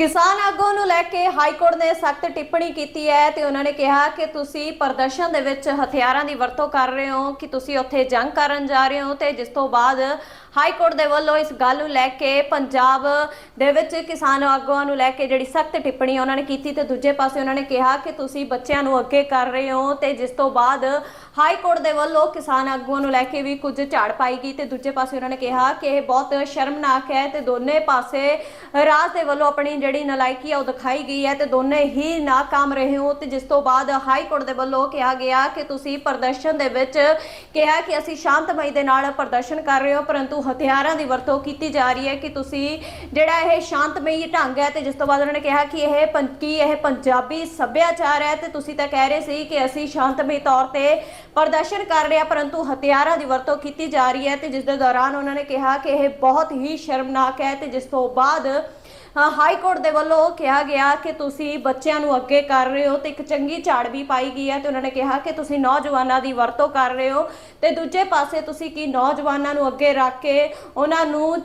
ਕਿਸਾਨ ਆਗੂ ਨੂੰ ਲੈ ਕੇ ਹਾਈ ਕੋਰਟ ਨੇ ਸਖਤ ਟਿੱਪਣੀ ਕੀਤੀ ਹੈ ਤੇ ਉਹਨਾਂ ਨੇ ਕਿਹਾ ਕਿ ਤੁਸੀਂ ਪ੍ਰਦਰਸ਼ਨ ਦੇ ਵਿੱਚ ਹਥਿਆਰਾਂ ਦੀ ਵਰਤੋਂ ਕਰ ਰਹੇ ਹੋ, ਕਿ ਤੁਸੀਂ ਉੱਥੇ ਜੰਗ ਕਰਨ ਜਾ ਰਹੇ ਹੋ ਤੇ ਜਿਸ ਤੋਂ ਬਾਅਦ ਹਾਈ ਕੋਰਟ ਦੇ ਵੱਲੋਂ ਇਸ ਗੱਲ ਨੂੰ ਲੈ ਕੇ ਪੰਜਾਬ ਦੇ ਵਿੱਚ ਕਿਸਾਨ ਆਗੂਆਂ ਨੂੰ ਲੈ ਕੇ ਜਿਹੜੀ ਸਖਤ ਟਿੱਪਣੀ ਉਹਨਾਂ ਨੇ ਕੀਤੀ ਤੇ ਦੂਜੇ ਪਾਸੇ ਉਹਨਾਂ ਨੇ ਕਿਹਾ ਕਿ ਤੁਸੀਂ ਬੱਚਿਆਂ ਨੂੰ ਅੱਗੇ ਕਰ ਰਹੇ ਹੋ ਤੇ ਜਿਸ ਤੋਂ ਬਾਅਦ ਹਾਈ ਕੋਰਟ ਦੇ ਵੱਲੋਂ ਕਿਸਾਨ ਆਗੂਆਂ ਨੂੰ ਲੈ ਕੇ ਵੀ ਕੁਝ ਝਾੜ ਪਾਈ ਗਈ ਤੇ ਦੂਜੇ ਪਾਸੇ ਉਹਨਾਂ ਨੇ ਕਿਹਾ ਕਿ ਇਹ ਬਹੁਤ ਸ਼ਰਮਨਾਕ ਹੈ ਤੇ ਦੋਨੇ ਪਾਸੇ ਰਾਜ ਦੇ ਵੱਲੋਂ ਆਪਣੀ ਜਿਹੜੀ ਨਲਾਇਕੀ ਆ ਉਹ ਦਿਖਾਈ ਗਈ ਹੈ ਤੇ ਦੋਨੇ ਹੀ ਨਾਕਾਮ ਰਹੇ ਹੋ ਤੇ ਜਿਸ ਤੋਂ ਬਾਅਦ ਹਾਈ ਕੋਰਟ ਦੇ ਵੱਲੋਂ ਕਿਹਾ ਗਿਆ ਕਿ ਤੁਸੀਂ ਪ੍ਰਦਰਸ਼ਨ ਦੇ ਵਿੱਚ ਕਿਹਾ ਕਿ ਅਸੀਂ ਸ਼ਾਂਤਮਈ ਦੇ ਨਾਲ ਪ੍ਰਦਰਸ਼ਨ ਕਰ ਰਹੇ ਹੋ, ਪਰੰਤੂ ਹਥਿਆਰਾਂ ਦੀ ਵਰਤੋਂ ਕੀਤੀ ਜਾ ਰਹੀ ਹੈ ਕਿ ਤੁਸੀਂ ਜਿਹੜਾ ਇਹ ਸ਼ਾਂਤਮਈ ਢੰਗ ਹੈ ਤੇ ਜਿਸ ਤੋਂ ਬਾਅਦ ਉਹਨਾਂ ਨੇ ਕਿਹਾ ਕਿ ਇਹ ਪੰ- ਕੀ ਇਹ ਪੰਜਾਬੀ ਸੱਭਿਆਚਾਰ ਹੈ ਤੇ ਤੁਸੀਂ ਤਾਂ ਕਹਿ ਰਹੇ ਸੀ ਕਿ ਅਸੀਂ ਸ਼ਾਂਤਮਈ ਤੌਰ ਤੇ ਪ੍ਰਦਰਸ਼ਨ ਕਰ ਰਿਹਾ, ਪਰੰਤੂ ਹਥਿਆਰਾਂ ਦੀ ਵਰਤੋਂ ਕੀਤੀ ਜਾ ਰਹੀ ਹੈ ਤੇ ਜਿਸ ਦੇ ਦੌਰਾਨ ਉਹਨਾਂ ਨੇ ਕਿਹਾ ਕਿ ਇਹ ਬਹੁਤ ਹੀ ਸ਼ਰਮਨਾਕ ਹੈ ਤੇ ਜਿਸ ਤੋਂ ਬਾਅਦ ਹਾਈ ਕੋਰਟ ਦੇ ਵੱਲੋਂ ਕਿਹਾ ਗਿਆ ਕਿ ਤੁਸੀਂ ਬੱਚਿਆਂ ਨੂੰ ਅੱਗੇ ਕਰ ਰਹੇ ਹੋ ਤੇ ਇੱਕ ਚੰਗੀ ਝਾੜ ਵੀ ਪਾਈ ਗਈ ਹੈ ਤੇ ਉਹਨਾਂ ਨੇ ਕਿਹਾ ਕਿ ਤੁਸੀਂ ਨੌਜਵਾਨਾਂ ਦੀ ਵਰਤੋਂ ਕਰ ਰਹੇ ਹੋ ਤੇ ਦੂਜੇ ਪਾਸੇ ਤੁਸੀਂ ਕੀ ਨੌਜਵਾਨਾਂ ਨੂੰ ਅੱਗੇ ਰੱਖ ਕੇ ਉਹਨਾਂ ਨੂੰ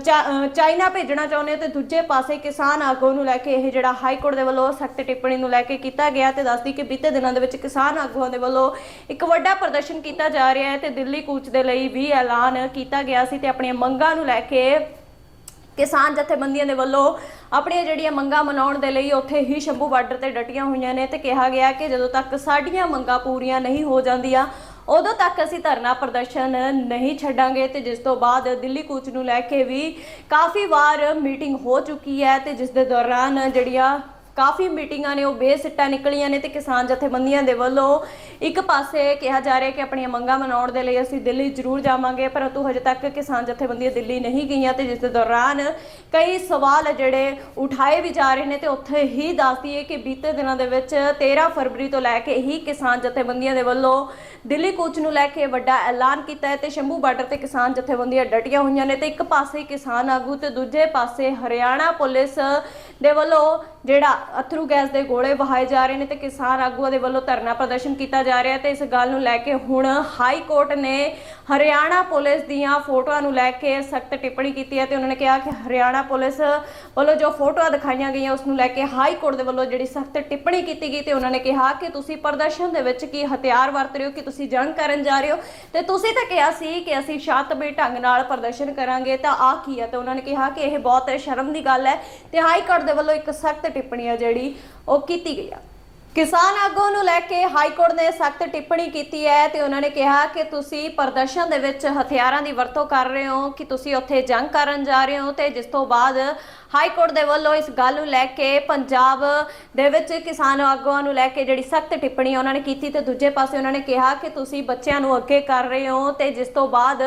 ਚਾ- ਚਾਈਨਾ ਭੇਜਣਾ ਚਾਹੁੰਦੇ ਹੋ ਤੇ ਦੂਜੇ ਪਾਸੇ ਕਿਸਾਨ ਆਗੂ ਨੂੰ ਲੈ ਕੇ ਇਹ ਜਿਹੜਾ ਹਾਈ ਕੋਰਟ ਦੇ ਵੱਲੋਂ ਸਖਤ ਟਿੱਪਣੀ ਨੂੰ ਲੈ ਕੇ ਕੀਤਾ ਗਿਆ ਤੇ ਦੱਸਦੀ ਕਿ ਬੀਤੇ ਦਿਨਾਂ ਦੇ ਵਿੱਚ ਕਿਸਾਨ ਆਗੂਆਂ ਦੇ ਵੱਲੋਂ ਇੱਕ ਵੱਡਾ ਪ੍ਰਦਰਸ਼ਨ ਕੀਤਾ ਜਾ ਰਿਹਾ ਹੈ ਤੇ ਦਿੱਲੀ ਕੂਚ ਦੇ ਲਈ ਵੀ ਐਲਾਨ ਕੀਤਾ ਗਿਆ ਸੀ ਤੇ ਆਪਣੀਆਂ ਮੰਗਾਂ ਨੂੰ ਲੈ ਕੇ ਕਿਸਾਨ ਜਥੇਬੰਦੀਆਂ ਦੇ ਵੱਲੋਂ ਆਪਣੀਆਂ ਜਿਹੜੀਆਂ ਮੰਗਾਂ ਮਨਾਉਣ ਦੇ ਲਈ ਉੱਥੇ ਹੀ ਸ਼ੰਭੂ ਬਾਰਡਰ ਤੇ ਡਟੀਆਂ ਹੋਈਆਂ ਨੇ ਤੇ ਕਿਹਾ ਗਿਆ ਕਿ ਜਦੋਂ ਤੱਕ ਸਾਡੀਆਂ ਮੰਗਾਂ ਪੂਰੀਆਂ ਨਹੀਂ ਹੋ ਜਾਂਦੀਆਂ, ਉਦੋਂ ਤੱਕ ਅਸੀਂ ਧਰਨਾ ਪ੍ਰਦਰਸ਼ਨ ਨਹੀਂ ਛੱਡਾਂਗੇ ਤੇ ਜਿਸ ਤੋਂ ਬਾਅਦ ਦਿੱਲੀ ਕੂਚ ਨੂੰ ਲੈ ਕੇ ਵੀ ਕਾਫੀ ਵਾਰ ਮੀਟਿੰਗ ਹੋ ਚੁੱਕੀ ਹੈ ਤੇ ਜਿਸ ਦੇ ਦੌਰਾਨ ਜਿਹੜੀਆਂ ਕਾਫੀ ਮੀਟਿੰਗਾਂ ਨੇ, ਉਹ ਬੇਸਿੱਟਾ ਨਿਕਲੀਆਂ ਨੇ ਤੇ ਕਿਸਾਨ ਜਥੇਬੰਦੀਆਂ ਦੇ ਵੱਲੋਂ ਇੱਕ ਪਾਸੇ ਕਿਹਾ ਜਾ ਰਿਹਾ ਕਿ ਆਪਣੀਆਂ ਮੰਗਾਂ ਮਨਾਉਣ ਦੇ ਲਈ ਅਸੀਂ ਦਿੱਲੀ ਜ਼ਰੂਰ ਜਾਵਾਂਗੇ, ਪਰੰਤੂ ਹਜੇ ਤੱਕ ਕਿਸਾਨ ਜਥੇਬੰਦੀਆਂ ਦਿੱਲੀ ਨਹੀਂ ਗਈਆਂ ਤੇ ਜਿਸ ਦੇ ਦੌਰਾਨ ਕਈ ਸਵਾਲ ਜਿਹੜੇ ਉਠਾਏ ਵੀ ਜਾ ਰਹੇ ਨੇ ਤੇ ਉੱਥੇ ਹੀ ਦੱਸ ਦਈਏ ਕਿ ਬੀਤੇ ਦਿਨਾਂ ਦੇ ਵਿੱਚ 13 ਫਰਵਰੀ ਤੋਂ ਲੈ ਕੇ ਹੀ ਕਿਸਾਨ ਜਥੇਬੰਦੀਆਂ ਦੇ ਵੱਲੋਂ ਦਿੱਲੀ ਕੂਚ ਨੂੰ ਲੈ ਕੇ ਵੱਡਾ ਐਲਾਨ ਕੀਤਾ ਹੈ ਤੇ ਸ਼ੰਭੂ ਬਾਰਡਰ ਤੇ ਕਿਸਾਨ ਜਥੇਬੰਦੀਆਂ ਡਟੀਆਂ ਹੋਈਆਂ ਨੇ ਤੇ ਇੱਕ ਪਾਸੇ ਕਿਸਾਨ ਆਗੂ ਤੇ ਦੂਜੇ ਪਾਸੇ ਹਰਿਆਣਾ ਪੁਲਿਸ ਦੇ ਵੱਲੋਂ ਜਿਹੜਾ ਅਥਰੂ ਗੈਸ ਦੇ ਗੋਲੇ ਵਹਾਏ ਜਾ ਰਹੇ ਨੇ ਤੇ ਕਿਸਾਨ ਆਗੂਆਂ ਦੇ ਵੱਲੋਂ ਧਰਨਾ ਪ੍ਰਦਰਸ਼ਨ ਕੀਤਾ ਜਾ ਰਿਹਾ ਤੇ ਇਸ ਗੱਲ ਨੂੰ ਲੈ ਕੇ ਹੁਣ ਹਾਈ ਕੋਰਟ ਨੇ ਹਰਿਆਣਾ ਪੁਲਿਸ ਦੀਆਂ ਫੋਟੋਆਂ ਨੂੰ ਲੈ ਕੇ ਸਖਤ ਟਿੱਪਣੀ ਕੀਤੀ ਹੈ ਤੇ ਉਹਨਾਂ ਨੇ ਕਿਹਾ ਕਿ ਹਰਿਆਣਾ ਪੁਲਿਸ ਵੱਲੋਂ ਜੋ ਫੋਟੋਆਂ ਦਿਖਾਈਆਂ ਗਈਆਂ ਉਸ ਨੂੰ ਲੈ ਕੇ ਹਾਈ ਕੋਰਟ ਦੇ ਵੱਲੋਂ ਜਿਹੜੀ ਸਖਤ ਟਿੱਪਣੀ ਕੀਤੀ ਗਈ ਤੇ ਉਹਨਾਂ ਨੇ ਕਿਹਾ ਕਿ ਤੁਸੀਂ ਪ੍ਰਦਰਸ਼ਨ ਦੇ ਵਿੱਚ ਕੀ ਹਥਿਆਰ ਵਰਤ ਰਹੇ ਹੋ, ਕਿ ਤੁਸੀਂ ਜੰਗ ਕਰਨ ਜਾ ਰਹੇ ਹੋ। ਤੇ ਤੁਸੀਂ ਤਾਂ ਕਿਹਾ ਸੀ ਕਿ ਅਸੀਂ ਸ਼ਾਂਤਮਈ ਢੰਗ ਨਾਲ ਪ੍ਰਦਰਸ਼ਨ ਕਰਾਂਗੇ, ਤਾਂ ਆ ਕੀ ਹੈ? ਤੇ ਉਹਨਾਂ ਨੇ ਕਿਹਾ ਕਿ ਇਹ ਬਹੁਤ ਸ਼ਰਮ ਦੀ ਗੱਲ ਹੈ ਤੇ ਹਾਈ ਕੋਰਟ ਦੇ ਵੱਲੋਂ ਇੱਕ ਸਖਤ ਟਿੱਪਣੀ ਹੈ ਜਿਹੜੀ ਉਹ ਕੀਤੀ ਗਈ ਆ। ਕਿਸਾਨ ਆਗੂ ਨੂੰ ਲੈ ਕੇ ਹਾਈ ਕੋਰਟ ਨੇ ਸਖਤ ਟਿੱਪਣੀ ਕੀਤੀ ਹੈ ਤੇ ਉਹਨਾਂ ਨੇ ਕਿਹਾ ਕਿ ਤੁਸੀਂ ਪ੍ਰਦਰਸ਼ਨ ਦੇ ਵਿੱਚ ਹਥਿਆਰਾਂ ਦੀ ਵਰਤੋਂ ਕਰ ਰਹੇ ਹੋ, ਕਿ ਤੁਸੀਂ ਉੱਥੇ ਜੰਗ ਕਰਨ ਜਾ ਰਹੇ ਹੋ ਤੇ ਜਿਸ ਤੋਂ ਬਾਅਦ ਹਾਈ ਕੋਰਟ ਦੇ ਵੱਲੋਂ ਇਸ ਗੱਲ ਨੂੰ ਲੈ ਕੇ ਪੰਜਾਬ ਦੇ ਵਿੱਚ ਕਿਸਾਨ ਆਗੂਆਂ ਨੂੰ ਲੈ ਕੇ ਜਿਹੜੀ ਸਖਤ ਟਿੱਪਣੀ ਉਹਨਾਂ ਨੇ ਕੀਤੀ ਤੇ ਦੂਜੇ ਪਾਸੇ ਉਹਨਾਂ ਨੇ ਕਿਹਾ ਕਿ ਤੁਸੀਂ ਬੱਚਿਆਂ ਨੂੰ ਅੱਗੇ ਕਰ ਰਹੇ ਹੋ ਤੇ ਜਿਸ ਤੋਂ ਬਾਅਦ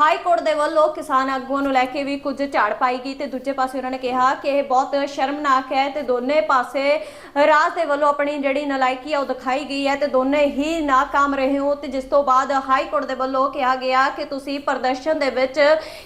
ਹਾਈ ਕੋਰਟ ਦੇ ਵੱਲੋਂ ਕਿਸਾਨ ਆਗੂਆਂ ਨੂੰ ਲੈ ਕੇ ਵੀ ਕੁਝ ਝਾੜ ਪਾਈ ਗਈ ਤੇ ਦੂਜੇ ਪਾਸੇ ਉਹਨਾਂ ਨੇ ਕਿਹਾ ਕਿ ਇਹ ਬਹੁਤ ਸ਼ਰਮਨਾਕ ਹੈ ਤੇ ਦੋਨੇ ਪਾਸੇ ਰਾਜ ਦੇ ਵੱਲੋਂ ਆਪਣੀ ਜਿਹੜੀ ਨਲਾਇਕੀ ਆ ਉਹ ਦਿਖਾਈ ਗਈ ਹੈ ਤੇ ਦੋਨੇ ਹੀ ਨਾਕਾਮ ਰਹੇ ਹੋ ਤੇ ਜਿਸ ਤੋਂ ਬਾਅਦ ਹਾਈ ਕੋਰਟ ਦੇ ਵੱਲੋਂ ਕਿਹਾ ਗਿਆ ਕਿ ਤੁਸੀਂ ਪ੍ਰਦਰਸ਼ਨ ਦੇ ਵਿੱਚ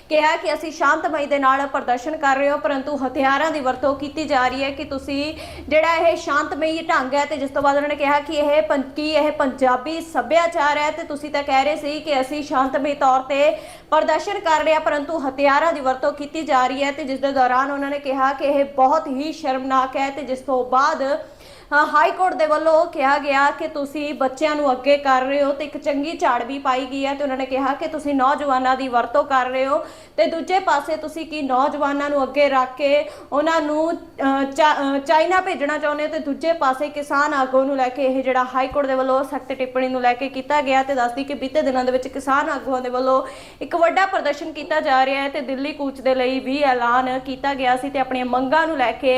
ਕਿਹਾ ਕਿ ਅਸੀਂ ਸ਼ਾਂਤਮਈ ਦੇ ਨਾਲ ਪ੍ਰਦਰਸ਼ਨ ਕਰ ਰਹੇ ਹੋ, ਪਰੰਤੂ ਹਥਿਆਰਾਂ ਦੀ ਵਰਤੋਂ ਕੀਤੀ ਜਾ ਰਹੀ ਹੈ ਕਿ ਤੁਸੀਂ ਜਿਹੜਾ ਇਹ ਸ਼ਾਂਤਮਈ ਢੰਗ ਹੈ ਤੇ ਜਿਸ ਤੋਂ ਬਾਅਦ ਉਹਨਾਂ ਨੇ ਕਿਹਾ ਕਿ ਇਹ ਪੰ- ਕੀ ਇਹ ਪੰਜਾਬੀ ਸੱਭਿਆਚਾਰ ਹੈ ਤੇ ਤੁਸੀਂ ਤਾਂ ਕਹਿ ਰਹੇ ਸੀ ਕਿ ਅਸੀਂ ਸ਼ਾਂਤਮਈ ਤੌਰ ਤੇ ਪ੍ਰਦਰਸ਼ਨ ਕਰ ਰਹੇ ਹਾਂ, ਪਰੰਤੂ ਹਥਿਆਰਾਂ ਦੀ ਵਰਤੋਂ ਕੀਤੀ ਜਾ ਰਹੀ ਹੈ ਤੇ ਜਿਸ ਦੇ ਦੌਰਾਨ ਉਹਨਾਂ ਨੇ ਕਿਹਾ ਕਿ ਇਹ ਬਹੁਤ ਹੀ ਸ਼ਰਮਨਾਕ ਹੈ ਤੇ ਜਿਸ ਤੋਂ ਬਾਅਦ ਹਾਈ ਕੋਰਟ ਦੇ ਵੱਲੋਂ ਕਿਹਾ ਗਿਆ ਕਿ ਤੁਸੀਂ ਬੱਚਿਆਂ ਨੂੰ ਅੱਗੇ ਕਰ ਰਹੇ ਹੋ ਤੇ ਇੱਕ ਚੰਗੀ ਝਾੜ ਵੀ ਪਾਈ ਗਈ ਹੈ ਤੇ ਉਹਨਾਂ ਨੇ ਕਿਹਾ ਕਿ ਤੁਸੀਂ ਨੌਜਵਾਨਾਂ ਦੀ ਵਰਤੋਂ ਕਰ ਰਹੇ ਹੋ। ਤੇ ਦੂਜੇ ਪਾਸੇ ਤੁਸੀਂ ਕੀ ਨੌਜਵਾਨਾਂ ਨੂੰ ਅੱਗੇ ਰੱਖ ਕੇ ਉਹਨਾਂ ਨੂੰ ਚਾ- ਚਾਈਨਾ ਭੇਜਣਾ ਚਾਹੁੰਦੇ ਹੋ ਤੇ ਦੂਜੇ ਪਾਸੇ ਕਿਸਾਨ ਆਗੂ ਨੂੰ ਲੈ ਕੇ ਇਹ ਜਿਹੜਾ ਹਾਈ ਕੋਰਟ ਦੇ ਵੱਲੋਂ ਸਖਤ ਟਿੱਪਣੀ ਨੂੰ ਲੈ ਕੇ ਕੀਤਾ ਗਿਆ ਤੇ ਦੱਸਦੀ ਕਿ ਬੀਤੇ ਦਿਨਾਂ ਦੇ ਵਿੱਚ ਕਿਸਾਨ ਆਗੂਆਂ ਦੇ ਵੱਲੋਂ ਇੱਕ ਵੱਡਾ ਪ੍ਰਦਰਸ਼ਨ ਕੀਤਾ ਜਾ ਰਿਹਾ ਹੈ ਤੇ ਦਿੱਲੀ ਕੂਚ ਦੇ ਲਈ ਵੀ ਐਲਾਨ ਕੀਤਾ ਗਿਆ ਸੀ ਤੇ ਆਪਣੀਆਂ ਮੰਗਾਂ ਨੂੰ ਲੈ ਕੇ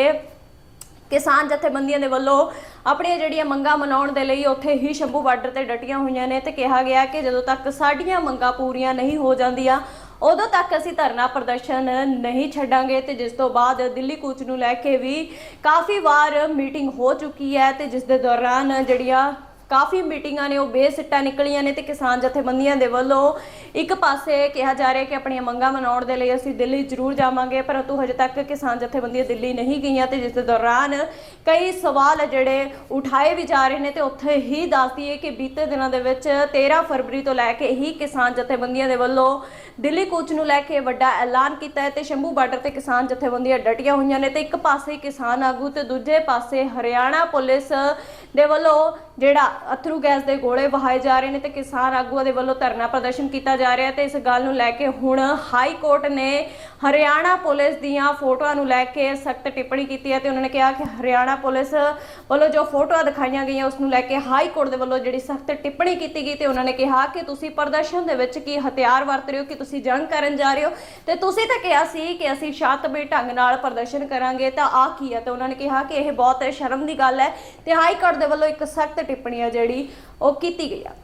ਕਿਸਾਨ ਜਥੇਬੰਦੀਆਂ ਦੇ ਵੱਲੋਂ ਆਪਣੀਆਂ ਜਿਹੜੀਆਂ ਮੰਗਾਂ ਮਨਾਉਣ ਦੇ ਲਈ ਉੱਥੇ ਹੀ ਸ਼ੰਭੂ ਬਾਰਡਰ ਤੇ ਡਟੀਆਂ ਹੋਈਆਂ ਨੇ ਤੇ ਕਿਹਾ ਗਿਆ ਕਿ ਜਦੋਂ ਤੱਕ ਸਾਡੀਆਂ ਮੰਗਾਂ ਪੂਰੀਆਂ ਨਹੀਂ ਹੋ ਜਾਂਦੀਆਂ, ਉਦੋਂ ਤੱਕ ਅਸੀਂ ਧਰਨਾ ਪ੍ਰਦਰਸ਼ਨ ਨਹੀਂ ਛੱਡਾਂਗੇ ਤੇ ਜਿਸ ਤੋਂ ਬਾਅਦ ਦਿੱਲੀ ਕੂਚ ਨੂੰ ਲੈ ਕੇ ਵੀ ਕਾਫੀ ਵਾਰ ਮੀਟਿੰਗ ਹੋ ਚੁੱਕੀ ਹੈ ਤੇ ਜਿਸ ਦੇ ਦੌਰਾਨ ਜਿਹੜੀਆਂ ਕਾਫੀ ਮੀਟਿੰਗਾਂ ਨੇ, ਉਹ ਬੇਸਿੱਟਾ ਨਿਕਲੀਆਂ ਨੇ ਤੇ ਕਿਸਾਨ ਜਥੇਬੰਦੀਆਂ ਦੇ ਵੱਲੋਂ ਇੱਕ ਪਾਸੇ ਕਿਹਾ ਜਾ ਰਿਹਾ ਕਿ ਆਪਣੀਆਂ ਮੰਗਾਂ ਮਨਾਉਣ ਦੇ ਲਈ ਅਸੀਂ ਦਿੱਲੀ ਜ਼ਰੂਰ ਜਾਵਾਂਗੇ, ਪਰੰਤੂ ਹਜੇ ਤੱਕ ਕਿਸਾਨ ਜਥੇਬੰਦੀਆਂ ਦਿੱਲੀ ਨਹੀਂ ਗਈਆਂ ਤੇ ਜਿਸ ਦੇ ਦੌਰਾਨ ਕਈ ਸਵਾਲ ਜਿਹੜੇ ਉਠਾਏ ਵੀ ਜਾ ਰਹੇ ਨੇ ਤੇ ਉੱਥੇ ਹੀ ਦੱਸਦੀ ਹੈ ਕਿ ਬੀਤੇ ਦਿਨਾਂ ਦੇ ਵਿੱਚ 13 ਫਰਵਰੀ ਤੋਂ ਲੈ ਕੇ ਹੀ ਕਿਸਾਨ ਜਥੇਬੰਦੀਆਂ ਦੇ ਵੱਲੋਂ ਦਿੱਲੀ ਕੂਚ ਨੂੰ ਲੈ ਕੇ ਵੱਡਾ ਐਲਾਨ ਕੀਤਾ ਹੈ ਤੇ ਸ਼ੰਭੂ ਬਾਰਡਰ ਤੇ ਕਿਸਾਨ ਜਥੇਬੰਦੀਆਂ ਡਟੀਆਂ ਹੋਈਆਂ ਨੇ ਤੇ ਇੱਕ ਪਾਸੇ ਕਿਸਾਨ ਆਗੂ ਤੇ ਦੂਜੇ ਪਾਸੇ ਹਰਿਆਣਾ ਪੁਲਿਸ ਦੇ ਵੱਲੋਂ ਜਿਹੜਾ ਅਥਰੂ ਗੈਸ ਦੇ ਗੋਲੇ ਵਹਾਏ ਜਾ ਰਹੇ ਨੇ ਤੇ ਕਿਸਾਨ ਆਗੂਆਂ ਦੇ ਵੱਲੋਂ ਧਰਨਾ ਪ੍ਰਦਰਸ਼ਨ ਕੀਤਾ ਜਾ ਰਿਹਾ ਤੇ ਇਸ ਗੱਲ ਨੂੰ ਲੈ ਕੇ ਹੁਣ ਹਾਈ ਕੋਰਟ ਨੇ ਹਰਿਆਣਾ ਪੁਲਿਸ ਦੀਆਂ ਫੋਟੋਆਂ ਨੂੰ ਲੈ ਕੇ ਸਖਤ ਟਿੱਪਣੀ ਕੀਤੀ ਹੈ ਤੇ ਉਹਨਾਂ ਨੇ ਕਿਹਾ ਕਿ ਹਰਿਆਣਾ ਪੁਲਿਸ ਵੱਲੋਂ ਜੋ ਫੋਟੋਆਂ ਦਿਖਾਈਆਂ ਗਈਆਂ, ਉਸ ਨੂੰ ਲੈ ਕੇ ਹਾਈ ਕੋਰਟ ਦੇ ਵੱਲੋਂ ਜਿਹੜੀ ਸਖਤ ਟਿੱਪਣੀ ਕੀਤੀ ਗਈ ਤੇ ਉਹਨਾਂ ਨੇ ਕਿਹਾ ਕਿ ਤੁਸੀਂ ਪ੍ਰਦਰਸ਼ਨ ਦੇ ਵਿੱਚ ਕੀ ਹਥਿਆਰ ਵਰਤ ਰਹੇ ਹੋ, ਕਿ ਤੁਸੀਂ ਜੰਗ ਕਰਨ ਜਾ ਰਹੇ ਹੋ ਤੇ ਤੁਸੀਂ ਤਾਂ ਕਿਹਾ ਸੀ ਕਿ ਅਸੀਂ ਸ਼ਾਂਤਮਈ ਢੰਗ ਨਾਲ ਪ੍ਰਦਰਸ਼ਨ ਕਰਾਂਗੇ ਤਾਂ ਆ ਕੀ ਹੈ? ਤੇ ਉਹਨਾਂ ਨੇ ਕਿਹਾ ਕਿ ਇਹ ਬਹੁਤ ਸ਼ਰਮ ਦੀ ਗੱਲ ਹੈ ਤੇ ਹਾਈ ਕੋਰਟ ਦੇ ਵੱਲੋਂ ਇੱਕ ਸਖਤ ਟਿੱਪਣੀ ਹੈ ਜਿਹੜੀ ਉਹ ਕੀਤੀ ਗਈ ਆ।